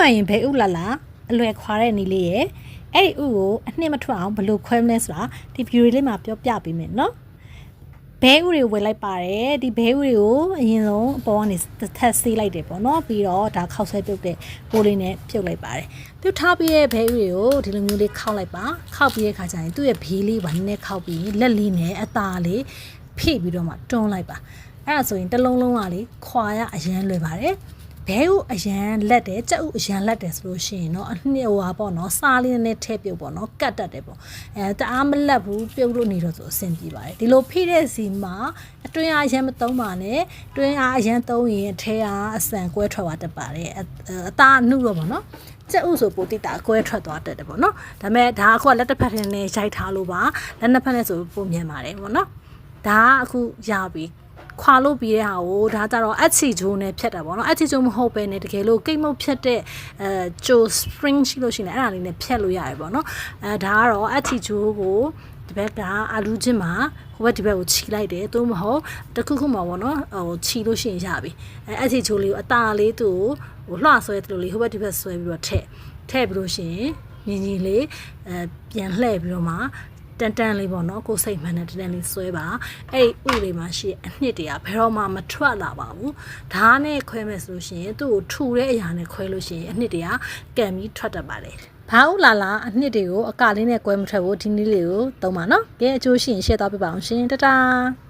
မှန်ရင်ဘဲဥလာလာအလွယ်ခွာတဲ့နီလေးရဲ့အဲ့ဒီဥကိုအနှစ်မထွက်အောင်ဘယ်လိုခွဲမလဲဆိုတာဒီဗီဒီယိုလေးမှာပြောပြပေးမယ်နော်ဘဲဥတွေဝယ်လိုက်ပါတယ်ဒီဘဲဥတွေကိုအရင်ဆုံးအပေါ်ကနေတစ်ထပ်ဆေးလိုက်တယ်ပေါ့နော်ပြီးတော့ဒါခောက်ဆွဲပြုတ်တဲ့ပိုးလေးနဲ့ပြုတ်လိုက်ပါတယ်ပြုတ်ထားပြီးရဲ့ဘဲဥတွေကိုဒီလိုမျိုးလေးခောက်လိုက်ပါခောက်ပြီးတဲ့ခါကျရင်သူ့ရဲ့ဘေးလေးပါနည်းနည်းခောက်ပြီးလက်လေးနဲ့အသားလေးဖိပြီးတော့မှတွန်းလိုက်ပါအဲ့ဒါဆိုရင်တစ်လုံးလုံးကလေခွာရအရန်လွယ်ပါတယ် ဘဲဥအရန်လက်တယ်ကြက်ဥအရန်လက်တယ်ဆိုလို့ရှိရင်တော့အနှစ်ဟွာပေါ့နော်စားလင်းနဲ့ထဲပြုတ်ပေါ့နော်ကတ်တတ်တယ်ပေါ့အဲတအားမလက်ဘူးပြုတ်လို့နေတော့ဆိုအဆင်ပြေပါတယ်ဒီလိုဖိတဲ့စီမှာအတွင်းအားအရန်မသုံးပါနဲ့တွင်းအားအရန်သုံးရင်အထဲအားအဆန်ကွဲထွက်သွားတတ်ပါတယ်အသားအနှုတ်တော့ပေါ့နော်ကျက်ဥဆိုပိုတိတာကွဲထွက်သွားတတ်တယ်ပေါ့နော်ဒါပေမဲ့ဒါကအခုလက်တစ်ဖက်နဲ့ရိုက်ထားလို့ပါလက်နှစ်ဖက်နဲ့ဆိုပုံမြန်ပါတယ်ပေါ့နော်ဒါကအခုရပြီ ခွာလို့ပြီးတဲ့ဟာကိုဒါကြတော့အက်ချီဂျိုးနဲ့ဖြတ်တာပေါ့နော်အက်ချီဂျိုးမဟုတ်ပဲねတကယ်လို့ကိတ်မုတ်ဖြတ်တဲ့အဲဂျို spring ရှိလို့ရှိရင်အဲ့ဒါလေးနဲ့ဖြတ်လို့ရတယ်ပေါ့နော်အဲဒါကတော့အက်ချီဂျိုးကိုဒီဘက်ကအာလူးချင်းမှာဟိုဘက်ဒီဘက်ကိုခြီလိုက်တယ်သို့မဟုတ်တစ်ခုခုမှာပေါ့နော်ဟိုခြီလို့ရှိရင်ရပြီအဲအက်ချီဂျိုးလေးကိုအตาလေးသူ့ကိုဟိုလွှဆွဲတယ်လို့လေဟိုဘက်ဒီဘက်ဆွဲပြီးတော့ထည့်ထည့်ပြီးလို့ရှိရင်ညီညီလေးအဲပြန်လှည့်ပြီးတော့မှ တန်တန်လေးပေါ့နော်ကိုယ်စိတ်မှန်တဲ့တန်တန်လေးဆွဲပါအဲ့ဒီဥလေးမှာရှိတဲ့အနှစ်တွေကဘယ်တော့မှမထွက်လာပါဘူးဓာတ်နဲ့ခွဲမယ်ဆိုလို့ရှိရင်သူ့ကိုထူတဲ့အရာနဲ့ခွဲလို့ရှိရင်အနှစ်တွေကကံပြီးထွက်တတ်ပါတယ်ဘာဥလာလာအနှစ်တွေကိုအကလေးနဲ့ကွဲမထွက်ဘူးဒီနည်းလေးကိုသုံးပါနော်ကဲအကျိုးရှိရင်ရှင်းသွားပြပါအောင်ရှင်တတား